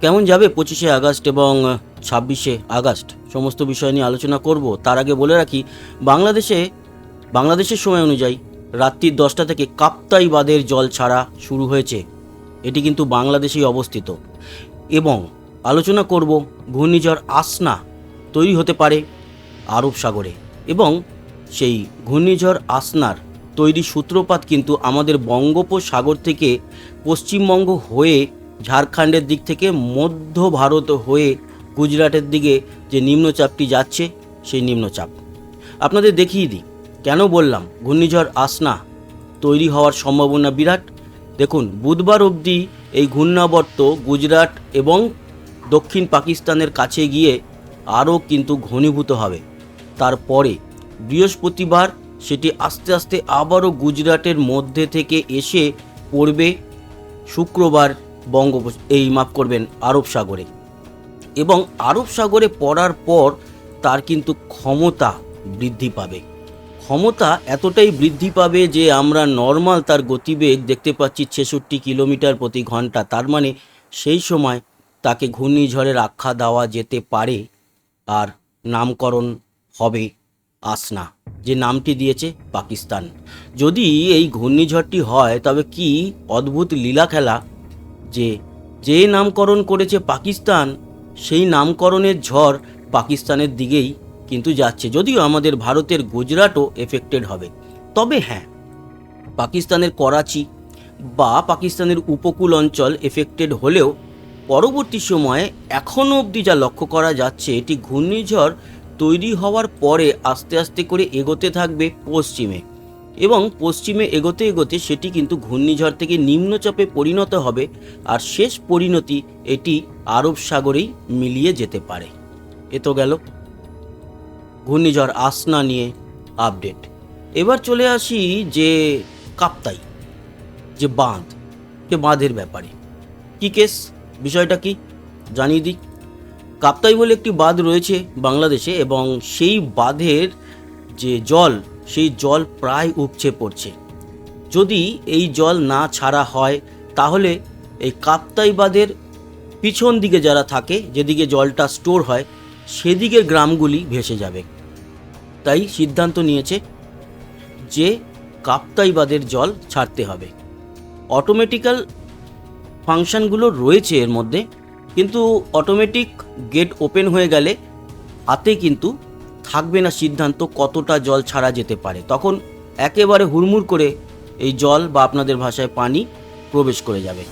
কেমন যাবে পঁচিশে আগস্ট এবং ছাব্বিশে আগস্ট? সমস্ত বিষয় নিয়ে আলোচনা করব। তার আগে বলে রাখি, বাংলাদেশে, বাংলাদেশের সময় অনুযায়ী রাত্রির দশটা থেকে কাপ্তাই বাঁধের জল ছাড়া শুরু হয়েছে। এটি কিন্তু বাংলাদেশেই অবস্থিত। এবং আলোচনা করব ঘূর্ণিঝড় আসনা তৈরি হতে পারে আরব সাগরে। এবং সেই ঘূর্ণিঝড় আসনার তৈরি সূত্রপাত কিন্তু আমাদের বঙ্গোপসাগর থেকে পশ্চিমবঙ্গ হয়ে ঝাড়খণ্ডের দিক থেকে মধ্য ভারত হয়ে গুজরাটের দিকে যে নিম্নচাপটি যাচ্ছে, সেই নিম্নচাপ। আপনাদের দেখিয়ে দিই, কেন বললাম ঘূর্ণিঝড় আসনা তৈরি হওয়ার সম্ভাবনা বিরাট? দেখুন, বুধবার অবধি এই ঘূর্ণাবর্ত গুজরাট এবং দক্ষিণ পাকিস্তানের কাছে গিয়ে আরও কিন্তু ঘনীভূত হবে। তারপরে বৃহস্পতিবার সেটি আস্তে আস্তে আবারও গুজরাটের মধ্যে থেকে এসে পড়বে শুক্রবার বঙ্গোপ এই মাফ করবেন, আরব সাগরে। এবং আরব সাগরে পড়ার পর তার কিন্তু ক্ষমতা বৃদ্ধি পাবে। ক্ষমতা এতটাই বৃদ্ধি পাবে যে আমরা নর্মাল তার গতিবেগ দেখতে পাচ্ছি ছেষট্টি কিলোমিটার প্রতি ঘণ্টা। তার মানে সেই সময় তাকে ঘূর্ণিঝড়ের আখ্যা দেওয়া যেতে পারে আর নামকরণ হবে আসনা, যে নামটি দিয়েছে পাকিস্তান। যদি এই ঘূর্ণিঝড়টি হয়, তবে কি অদ্ভুত লীলা খেলা যে যে নামকরণ করেছে পাকিস্তান, সেই নামকরণের ঝড় পাকিস্তানের দিকেই কিন্তু যাচ্ছে, যদিও আমাদের ভারতের গুজরাটও এফেক্টেড হবে। তবে হ্যাঁ পাকিস্তানের করাচি বা পাকিস্তানের উপকূল অঞ্চল এফেক্টেড হলেও পরবর্তী সময়ে এখনও অবধি যা লক্ষ্য করা যাচ্ছে, এটি ঘূর্ণিঝড় তৈরি হওয়ার পরে আস্তে আস্তে করে এগোতে থাকবে পশ্চিমে। এবং পশ্চিমে এগোতে এগোতে সেটি কিন্তু ঘূর্ণিঝড় থেকে নিম্নচাপে পরিণত হবে আর শেষ পরিণতি এটি আরব সাগরেই মিলিয়ে যেতে পারে। এ তো গেল ঘূর্ণিঝড় আসনা নিয়ে আপডেট। এবার চলে আসি যে কাপ্তাই, যে বাঁধ, যে বাঁধের ব্যাপারে। কি কেস? বিষয়টা কি? জানিয়ে দিই। কাপ্তাই বলে একটি বাঁধ রয়েছে বাংলাদেশে এবং সেই বাঁধের যে জল সেই জল প্রায় উপচে পড়ছে। যদি এই জল না ছাড়া হয়, তাহলে এই কাপ্তাই বাঁধের পিছন দিকে যারা থাকে, যেদিকে জলটা স্টোর হয়, সেদিকের গ্রামগুলি ভেসে যাবে। তাই সিদ্ধান্ত নিয়েছে যে কাপ্তাই বাঁধের জল ছাড়তে হবে। অটোমেটিক্যাল ফাংশনগুলো রয়েছে এর মধ্যে, কিন্তু অটোমেটিক গেট ওপেন হয়ে গেলে হাতে কিন্তু থাকবে না সিদ্ধান্ত কতটা জল ছাড়া যেতে পারে। তখন একেবারে হুড়মুড় করে এই জল বা আপনাদের ভাষায় পানি প্রবেশ করে যাবে।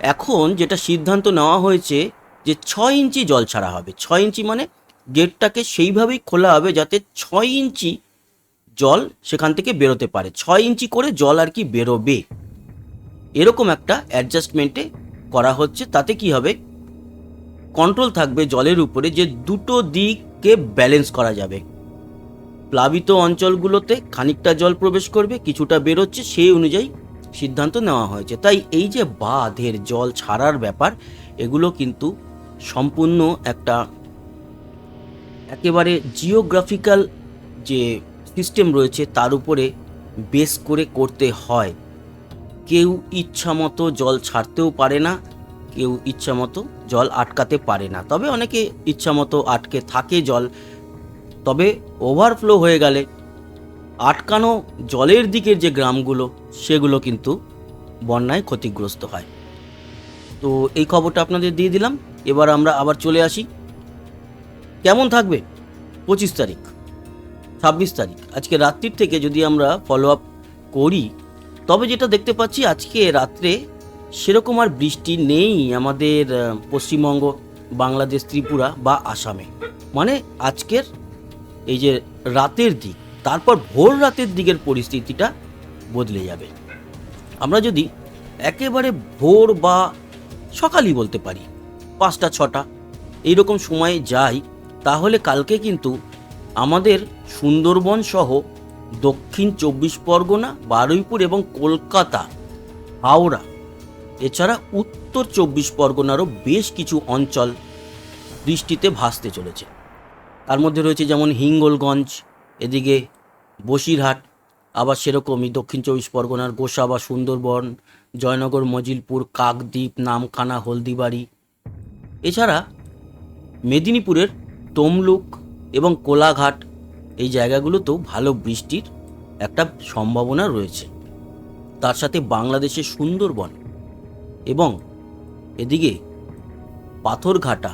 এখন যেটা সিদ্ধান্ত নেওয়া হয়েছে যে ছয় ইঞ্চি জল ছাড়া হবে। ছয় ইঞ্চি মানে গেটটাকে সেইভাবেই খোলা হবে যাতে ছয় ইঞ্চি জল সেখান থেকে বেরোতে পারে। ছয় ইঞ্চি করে জল আর কি বেরোবে। এরকম একটা অ্যাডজাস্টমেন্টে করা হচ্ছে। তাতে কি হবে? কন্ট্রোল থাকবে জলের উপরে যে দুটো দিককে ব্যালেন্স করা যাবে। প্লাবিত অঞ্চলগুলোতে খানিকটা জল প্রবেশ করবে, কিছুটা বেরোচ্ছে, সেই অনুযায়ী সিদ্ধান্ত নেওয়া হয়েছে। তাই এই যে বাঁধের জল ছাড়ার ব্যাপার, এগুলো কিন্তু সম্পূর্ণ একটা একেবারে জিওগ্রাফিক্যাল যে সিস্টেম রয়েছে, তার উপরে বেস করে করতে হয়। কেউ ইচ্ছামতো জল ছাড়তেও পারে না, কেউ ইচ্ছামতো জল আটকাতে পারে না। তবে অনেকে ইচ্ছামতো আটকে থাকে জল। তবে ওভারফ্লো হয়ে গেলে আটকানো জলের দিকের যে গ্রামগুলো, সেগুলো কিন্তু বন্যায় ক্ষতিগ্রস্ত হয়। তো এই খবরটা আপনাদের দিয়ে দিলাম। এবার আমরা আবার চলে আসি। কেমন থাকবে? পঁচিশ তারিখ, ছাব্বিশ তারিখ। আজকে রাত্রির থেকে যদি আমরা ফলো আপ করি, তবে যেটা দেখতে পাচ্ছি, আজকে রাত্রে সেরকম আর বৃষ্টি নেই আমাদের পশ্চিমবঙ্গ, বাংলাদেশ, ত্রিপুরা বা আসামে। মানে আজকের এই যে রাতের দিক, তারপর ভোর রাতের দিকের পরিস্থিতিটা বদলে যাবে। আমরা যদি একেবারে ভোর বা সকালই বলতে পারি, পাঁচটা, ছটা, এইরকম সময়ে যাই, তাহলে কালকে কিন্তু আমাদের সুন্দরবন সহ দক্ষিণ চব্বিশ পরগনা, বারুইপুর এবং কলকাতা, হাওড়া এছাড়া উত্তর চব্বিশ পরগনারও বেশ কিছু অঞ্চল বৃষ্টিতে ভাসতে চলেছে। তার মধ্যে রয়েছে যেমন হিঙ্গলগঞ্জ, এদিকে বসিরহাট, আবার সেরকমই দক্ষিণ চব্বিশ পরগনার গোসা বা সুন্দরবন, জয়নগর, মজিলপুর, কাকদ্বীপ, নামখানা, হলদিবাড়ি। এছাড়া মেদিনীপুরের তমলুক এবং কোলাঘাট এই জায়গাগুলোতেও ভালো বৃষ্টির একটা সম্ভাবনা রয়েছে। তার সাথে বাংলাদেশের সুন্দরবন এবং এদিকে পাথরঘাটা,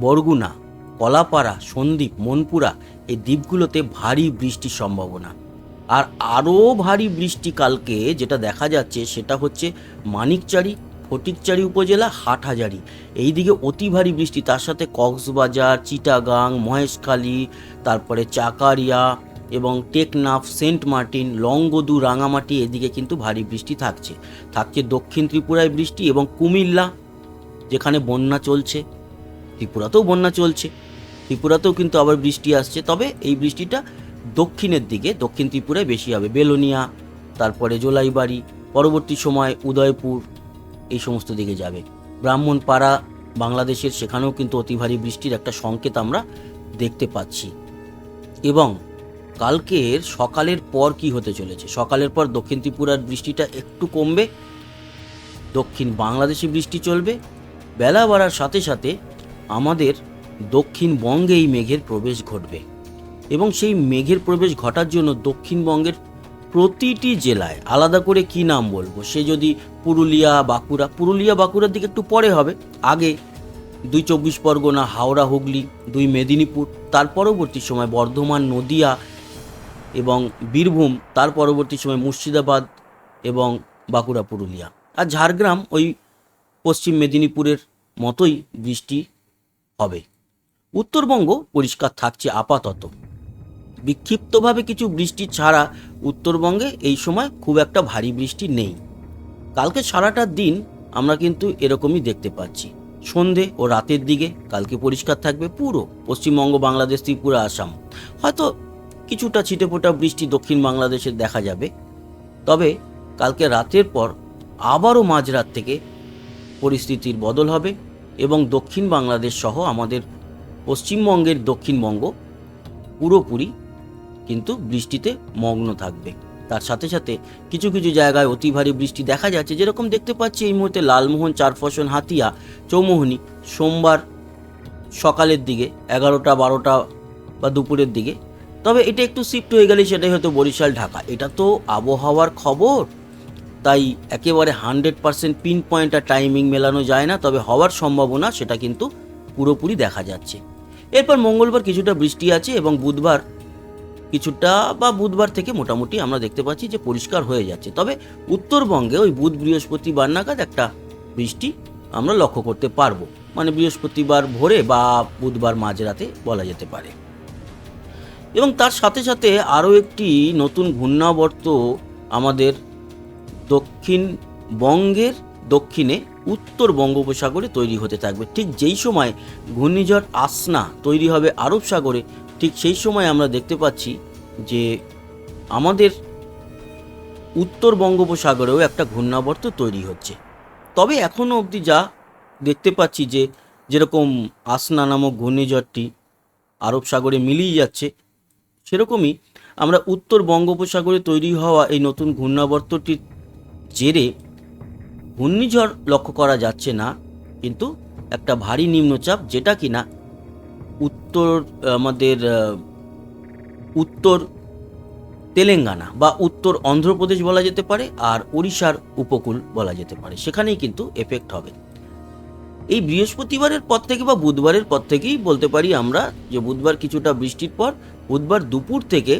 বরগুনা, কলাপাড়া, সন্দ্বীপ, মনপুরা এই দ্বীপগুলোতে ভারী বৃষ্টির সম্ভাবনা। আর আরও ভারী বৃষ্টি কালকে যেটা দেখা যাচ্ছে সেটা হচ্ছে মানিকচারি, ফটিকচারি উপজেলা, হাটহাজারি। এইদিকে অতি ভারী বৃষ্টি, তার সাথে কক্সবাজার, চিটাগাং, মহেশখালী, তারপরে চাকারিয়া এবং টেকনাফ, সেন্ট মার্টিন, লংগদু, রাঙামাটি এদিকে কিন্তু ভারী বৃষ্টি থাকছে। থাকছে দক্ষিণ ত্রিপুরায় বৃষ্টি এবং কুমিল্লা, যেখানে বন্যা চলছে। ত্রিপুরাতেও বন্যা চলছে। ত্রিপুরাতেও কিন্তু আবার বৃষ্টি আসছে। তবে এই বৃষ্টিটা দক্ষিণের দিকে, দক্ষিণ ত্রিপুরায় বেশি হবে। বেলোনিয়া, তারপরে জোলাইবাড়ি, পরবর্তী সময় উদয়পুর, এই সমস্ত দিকে যাবে। ব্রাহ্মণপাড়া, বাংলাদেশের সেখানেও কিন্তু অতি ভারী বৃষ্টির একটা সংকেত আমরা দেখতে পাচ্ছি। এবং কালকের সকালের পর কি হতে চলেছে? সকালের পর দক্ষিণ ত্রিপুরার বৃষ্টিটা একটু কমবে, দক্ষিণ বাংলাদেশে বৃষ্টি চলবে। বেলা বাড়ার সাথে সাথে আমাদের দক্ষিণবঙ্গে এই মেঘের প্রবেশ ঘটবে এবং সেই মেঘের প্রবেশ ঘটার জন্য দক্ষিণবঙ্গের প্রতিটি জেলায় আলাদা করে কি নাম বলব? সে যদি পুরুলিয়া, বাঁকুড়া, পুরুলিয়া, বাঁকুড়ার দিকে একটু পরে হবে। আগে দুই চব্বিশ পরগনা, হাওড়া, হুগলি, দুই মেদিনীপুর, তার পরবর্তী সময় বর্ধমান, নদিয়া এবং বীরভূম, তার পরবর্তী সময় মুর্শিদাবাদ এবং বাঁকুড়া, পুরুলিয়া। আর ঝাড়গ্রাম ওই পশ্চিম মেদিনীপুরের মতোই বৃষ্টি হবে। উত্তরবঙ্গ পরিষ্কার থাকছে আপাতত। বিক্ষিপ্তভাবে কিছু বৃষ্টি ছাড়া উত্তরবঙ্গে এই সময় খুব একটা ভারী বৃষ্টি নেই। কালকে সারাটা দিন আমরা কিন্তু এরকমই দেখতে পাচ্ছি। সন্ধে ও রাতের দিকে কালকে পরিষ্কার থাকবে পুরো পশ্চিমবঙ্গ, বাংলাদেশ, ত্রিপুরা, আসাম। হয়তো কিছুটা ছিটেফোঁটা বৃষ্টি দক্ষিণ বাংলাদেশে দেখা যাবে। তবে কালকে রাতের পর আবারও মাঝরাত থেকে পরিস্থিতির বদল হবে এবং দক্ষিণ বাংলাদেশ সহ আমাদের পশ্চিমবঙ্গের দক্ষিণবঙ্গ পুরোপুরি কিন্তু বৃষ্টিতে মগ্ন থাকবে। তার সাথে সাথে কিছু কিছু জায়গায় অতি ভারী বৃষ্টি দেখা যাচ্ছে। যেরকম দেখতে পাচ্ছি এই মুহূর্তে লালমোহন চারফসন হাতিয়া, চৌমোহনী সোমবার সকালের দিকে, এগারোটা, বারোটা বা দুপুরের দিকে তবে এটা একটু শিফট হয়ে গেলে সেটাই হয়তো বরিশাল, ঢাকা। এটা তো আবহাওয়ার খবর। তাই একেবারে হান্ড্রেড পার্সেন্ট পিন পয়েন্ট আর টাইমিং মেলানো যায় না, তবে হওয়ার সম্ভাবনা সেটা কিন্তু পুরোপুরি দেখা যাচ্ছে। এরপর মঙ্গলবার কিছুটা বৃষ্টি আছে এবং বুধবার কিছুটা বা বুধবার থেকে মোটামুটি আমরা দেখতে পাচ্ছি যে পরিষ্কার হয়ে যাচ্ছে। তবে উত্তরবঙ্গে ওই বুধ বৃহস্পতিবার নাগাদ একটা বৃষ্টি আমরা লক্ষ্য করতে পারব। মানে বৃহস্পতিবার ভোরে বা বুধবার মাঝরাতে বলা যেতে পারে। এবং তার সাথে সাথে আরও একটি নতুন ঘূর্ণাবর্ত আমাদের দক্ষিণবঙ্গের দক্ষিণে উত্তর বঙ্গোপসাগরে তৈরি হতে থাকবে। ঠিক যেই সময় ঘূর্ণিঝড় আসনা তৈরি হবে আরব সাগরে, ঠিক সেই সময় আমরা দেখতে পাচ্ছি যে আমাদের উত্তর বঙ্গোপসাগরেও একটা ঘূর্ণাবর্ত তৈরি হচ্ছে। তবে এখনও অবধি যা দেখতে পাচ্ছি যে যেরকম আসনা নামক ঘূর্ণিঝড়টি আরব সাগরে মিলিয়ে যাচ্ছে সেরকমই আমরা উত্তর বঙ্গোপসাগরে তৈরি হওয়া এই নতুন ঘূর্ণাবর্তটির জেরে ঘূর্ণিঝড় লক্ষ্য করা যাচ্ছে না, কিন্তু একটা ভারী নিম্নচাপ যেটা কিনা উত্তর, আমাদের উত্তর তেলেঙ্গানা বা উত্তর অন্ধ্রপ্রদেশ বলা যেতে পারে আর ওড়িশার উপকূল বলা যেতে পারে। সেখানেই কিন্তু এফেক্ট হবে। এই বৃহস্পতিবারের পর থেকে বা বুধবারের পর থেকেই বলতে পারি আমরা যে বুধবার কিছুটা বৃষ্টির পর, বুধবার দুপুর থেকে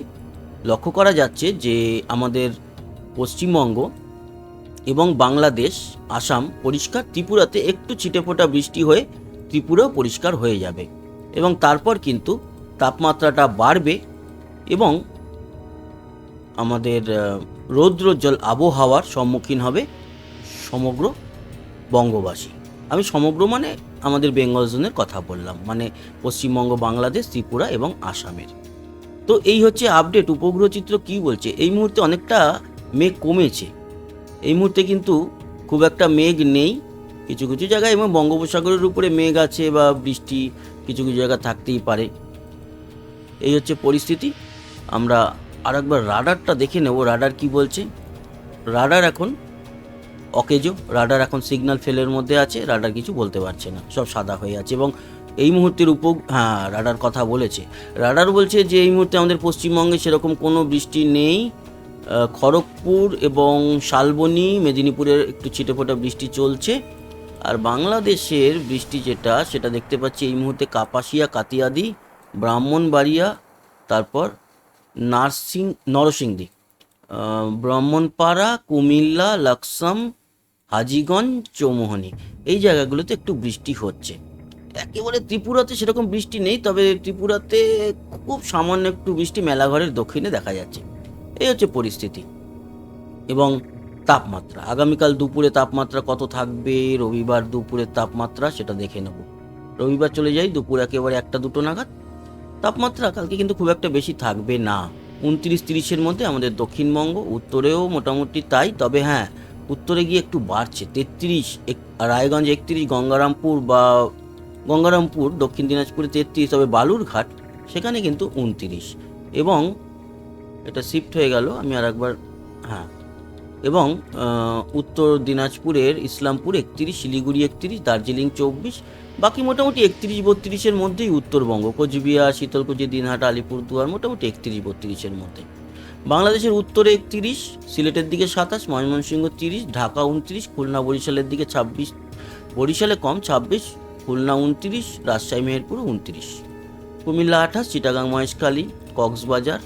লক্ষ্য করা যাচ্ছে যে আমাদের পশ্চিমবঙ্গ এবং বাংলাদেশ, আসাম পরিষ্কার, ত্রিপুরাতে একটু ছিটেফোঁটা বৃষ্টি হয়ে ত্রিপুরাও পরিষ্কার হয়ে যাবে এবং তারপর কিন্তু তাপমাত্রাটা বাড়বে এবং আমাদের রৌদ্রোজ্জ্বল আবহাওয়ার সম্মুখীন হবে সমগ্র বঙ্গবাসী। আমি সমগ্র মানে আমাদের বেঙ্গল জোনের কথা বললাম মানে পশ্চিমবঙ্গ, বাংলাদেশ, ত্রিপুরা এবং আসামের। তো এই হচ্ছে আপডেট উপগ্রহ চিত্র কী বলছে? এই মুহূর্তে অনেকটা মেঘ কমেছে। এই মুহূর্তে কিন্তু খুব একটা মেঘ নেই কিছু কিছু জায়গায় এবং বঙ্গোপসাগরের উপরে মেঘ আছে বা বৃষ্টি কিছু কিছু জায়গা থাকতেই পারে। এই হচ্ছে পরিস্থিতি। আমরা আরেকবার রাডারটা দেখে নেব, রাডার কি বলছে? রাডার এখন অকেজো, রাডার এখন সিগন্যাল ফেলের মধ্যে আছে, রাডার কিছু বলতে পারছে না, সব সাদা হয়ে আছে এবং এই মুহূর্তের উপ হ্যাঁ রাডার কথা বলেছে। রাডার বলছে যে এই মুহূর্তে আমাদের পশ্চিমবঙ্গে সেরকম কোনো বৃষ্টি নেই খড়গপুর এবং শালবনি, মেদিনীপুরের একটু ছিটেফোঁটা বৃষ্টি চলছে, আর বাংলাদেশের বৃষ্টি যেটা, সেটা দেখতে পাচ্ছি এই মুহূর্তে কাপাসিয়া, কাতিয়াদি, ব্রাহ্মণবাড়িয়া, তারপর নার্সিং, নরসিংদী। ব্রাহ্মণপাড়া, কুমিল্লা, লাকসাম, হাজিগঞ্জ, চৌমোহনী। এই জায়গাগুলোতে একটু বৃষ্টি হচ্ছে। একেবারে ত্রিপুরাতে সেরকম বৃষ্টি নেই, তবে ত্রিপুরাতে খুব সামান্য একটু বৃষ্টি মেলাঘরের দক্ষিণে দেখা যাচ্ছে। এই হচ্ছে পরিস্থিতি। এবং তাপমাত্রা। আগামীকাল দুপুরে তাপমাত্রা কত থাকবে? রবিবার দুপুরের তাপমাত্রা সেটা দেখে নেব। রবিবার চলে যাই, দুপুর একেবারে একটা দুটো নাগাদ। তাপমাত্রা কালকে কিন্তু খুব একটা বেশি থাকবে না। উনত্রিশ তিরিশের মধ্যে আমাদের দক্ষিণবঙ্গ, উত্তরেও মোটামুটি তাই, তবে হ্যাঁ উত্তরে গিয়ে একটু বাড়ছে। তেত্রিশ রায়গঞ্জ একত্রিশ, গঙ্গারামপুর বা গঙ্গারামপুর, দক্ষিণ দিনাজপুরে তেত্রিশ, তবে বালুরঘাট, সেখানে কিন্তু উনত্রিশ। এবং এটা শিফট হয়ে গেল, আমি আর একবার হ্যাঁ। এবং উত্তর দিনাজপুরের ইসলামপুর একত্রিশ, শিলিগুড়ি একত্রিশ, দার্জিলিং চব্বিশ বাকি মোটামুটি একত্রিশ বত্রিশের মধ্যেই উত্তরবঙ্গ। কোচবিহার, শীতলকুচি, দিনহাটা, আলিপুরদুয়ার মোটামুটি একত্রিশ বত্রিশের মধ্যে। বাংলাদেশের উত্তরে একত্রিশ, সিলেটের দিকে সাতাশ, ময়মনসিংহ তিরিশ, ঢাকা উনত্রিশ, খুলনা বরিশালের দিকে ছাব্বিশ। বরিশালে কম ছাব্বিশ, খুলনা উনত্রিশ, রাজশাহী, মেহেরপুর উনত্রিশ। কুমিল্লা আঠাশ, চিটাগাং, মহেশখালী, কক্সবাজার,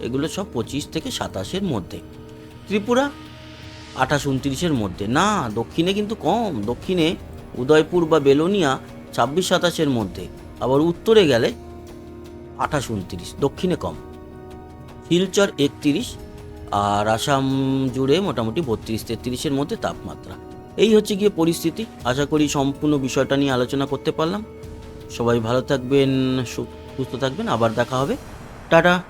এগুলো সব পঁচিশ থেকে সাতাশের মধ্যে। ত্রিপুরা আঠাশ, উনত্রিশের মধ্যে। না, দক্ষিণে কিন্তু কম। দক্ষিণে উদয়পুর বা বেলোনিয়া ছাব্বিশ সাতাশের মধ্যে, আবার উত্তরে গেলে আঠাশ উনত্রিশ, দক্ষিণে কম। শিলচর একত্রিশ, আর আসাম জুড়ে মোটামুটি বত্রিশ, তেত্রিশের মধ্যে তাপমাত্রা। এই হচ্ছে গিয়ে পরিস্থিতি। আশা করি সম্পূর্ণ বিষয়টা নিয়ে আলোচনা করতে পারলাম। সবাই ভালো থাকবেন সুস্থ থাকবেন। আবার দেখা হবে। টাটা!